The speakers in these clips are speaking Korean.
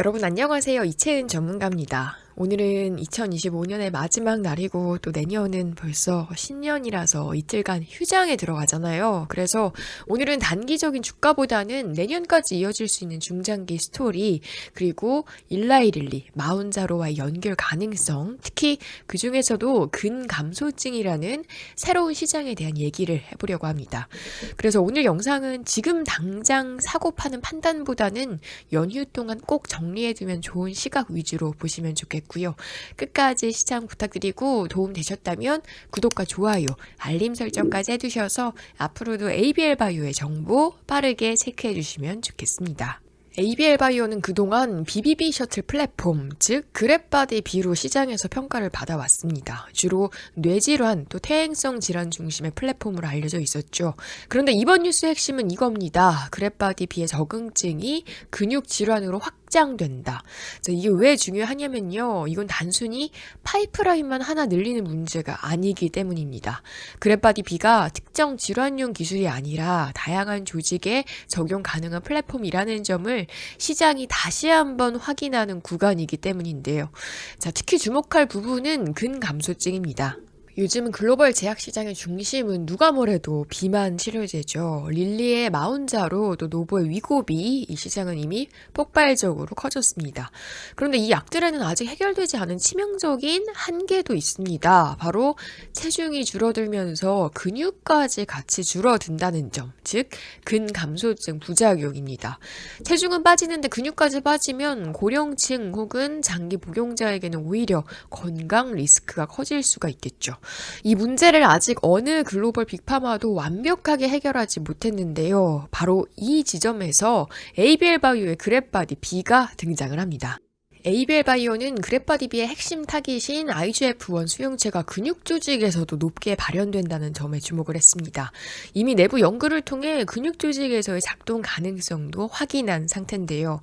여러분 안녕하세요. 이채은 전문가입니다. 오늘은 2025년의 마지막 날이고 또 내년은 벌써 신년이라서 이틀간 휴장에 들어가잖아요. 그래서 오늘은 단기적인 주가보다는 내년까지 이어질 수 있는 중장기 스토리 그리고 일라이릴리 마운자로와의 연결 가능성 특히 그 중에서도 근감소증이라는 새로운 시장에 대한 얘기를 해보려고 합니다. 그래서 오늘 영상은 지금 당장 사고 파는 판단보다는 연휴 동안 꼭 정리해두면 좋은 시각 위주로 보시면 좋겠고 요. 끝까지 시청 부탁드리고 도움 되셨다면 구독과 좋아요, 알림 설정까지 해두셔서 앞으로도 ABL 바이오의 정보 빠르게 체크해 주시면 좋겠습니다. ABL 바이오는 그동안 BBB 셔틀 플랫폼, 즉 그랩바디 B로 시장에서 평가를 받아왔습니다. 주로 뇌질환 또 퇴행성 질환 중심의 플랫폼으로 알려져 있었죠. 그런데 이번 뉴스 핵심은 이겁니다. 그랩바디 B의 적응증이 근육 질환으로 확 장된다. 자, 이게 왜 중요하냐면요. 이건 단순히 파이프라인만 하나 늘리는 문제가 아니기 때문입니다. 그랩바디 B가 특정 질환용 기술이 아니라 다양한 조직에 적용 가능한 플랫폼이라는 점을 시장이 다시 한번 확인하는 구간이기 때문인데요. 자, 특히 주목할 부분은 근감소증입니다. 요즘 글로벌 제약 시장의 중심은 누가 뭐래도 비만 치료제죠. 릴리의 마운자로 또 노보의 위고비 이 시장은 이미 폭발적으로 커졌습니다. 그런데 이 약들에는 아직 해결되지 않은 치명적인 한계도 있습니다. 바로 체중이 줄어들면서 근육까지 같이 줄어든다는 점, 즉 근감소증 부작용입니다. 체중은 빠지는데 근육까지 빠지면 고령층 혹은 장기 복용자에게는 오히려 건강 리스크가 커질 수가 있겠죠. 이 문제를 아직 어느 글로벌 빅파마도 완벽하게 해결하지 못했는데요. 바로 이 지점에서 ABL 바이오의 그랩바디 B가 등장을 합니다. ABL 바이오는 그랩바디비의 핵심 타깃인 IGF-1 수용체가 근육 조직에서도 높게 발현된다는 점에 주목을 했습니다. 이미 내부 연구를 통해 근육 조직에서의 작동 가능성도 확인한 상태인데요.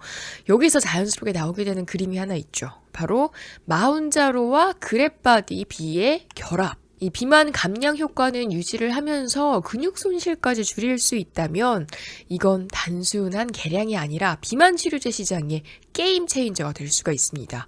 여기서 자연스럽게 나오게 되는 그림이 하나 있죠. 바로 마운자로와 그랩바디 B의 결합. 이 비만 감량 효과는 유지를 하면서 근육 손실까지 줄일 수 있다면 이건 단순한 개량이 아니라 비만 치료제 시장의 게임 체인저가 될 수가 있습니다.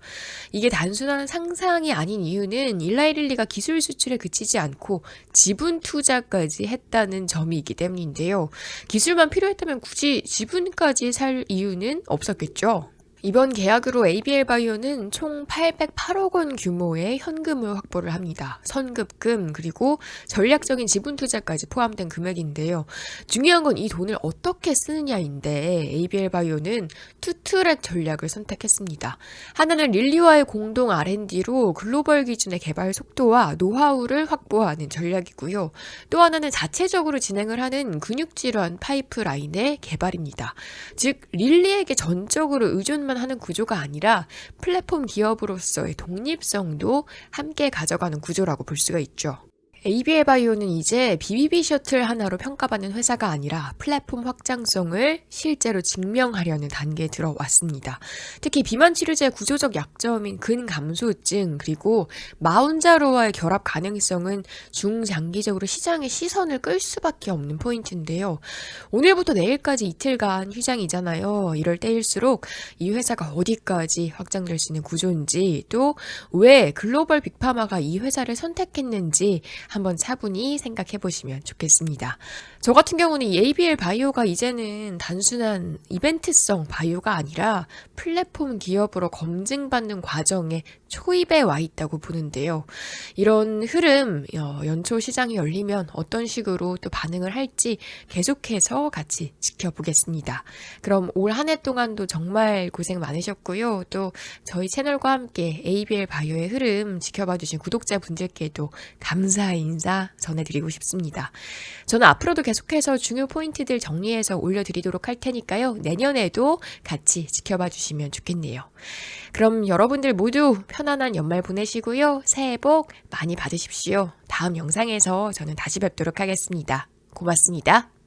이게 단순한 상상이 아닌 이유는 일라이릴리가 기술 수출에 그치지 않고 지분 투자까지 했다는 점이기 때문인데요. 기술만 필요했다면 굳이 지분까지 살 이유는 없었겠죠. 이번 계약으로 ABL 바이오는 총 808억 원 규모의 현금을 확보를 합니다. 선급금 그리고 전략적인 지분 투자까지 포함된 금액인데요. 중요한 건 이 돈을 어떻게 쓰느냐인데 ABL 바이오는 투트랙 전략을 선택했습니다. 하나는 릴리와의 공동 R&D로 글로벌 기준의 개발 속도와 노하우를 확보하는 전략이고요. 또 하나는 자체적으로 진행을 하는 근육 질환 파이프라인의 개발입니다. 즉 릴리에게 전적으로 의존 만 하는 구조가 아니라 플랫폼 기업으로서의 독립성도 함께 가져가는 구조라고 볼 수가 있죠. ABL 바이오는 이제 BBB 셔틀 하나로 평가받는 회사가 아니라 플랫폼 확장성을 실제로 증명하려는 단계에 들어왔습니다. 특히 비만 치료제의 구조적 약점인 근감소증 그리고 마운자로와의 결합 가능성은 중장기적으로 시장의 시선을 끌 수밖에 없는 포인트인데요. 오늘부터 내일까지 이틀간 휴장이잖아요. 이럴 때일수록 이 회사가 어디까지 확장될 수 있는 구조인지 또 왜 글로벌 빅파마가 이 회사를 선택했는지 한번 차분히 생각해 보시면 좋겠습니다. 저 같은 경우는 이 ABL 바이오가 이제는 단순한 이벤트성 바이오가 아니라 플랫폼 기업으로 검증받는 과정에 초입에 와 있다고 보는데요. 이런 흐름, 어, 연초 시장이 열리면 어떤 식으로 또 반응을 할지 계속해서 같이 지켜보겠습니다. 그럼 올 한 해 동안도 정말 고생 많으셨고요. 또 저희 채널과 함께 ABL 바이오의 흐름 지켜봐 주신 구독자분들께도 감사 의 인사 전해드리고 싶습니다. 저는 앞으로도 계속해서 중요 포인트들 정리해서 올려드리도록 할 테니까요. 내년에도 같이 지켜봐 주시면 좋겠네요. 그럼 여러분들 모두 편안한 연말 보내시고요. 새해 복 많이 받으십시오. 다음 영상에서 저는 다시 뵙도록 하겠습니다. 고맙습니다.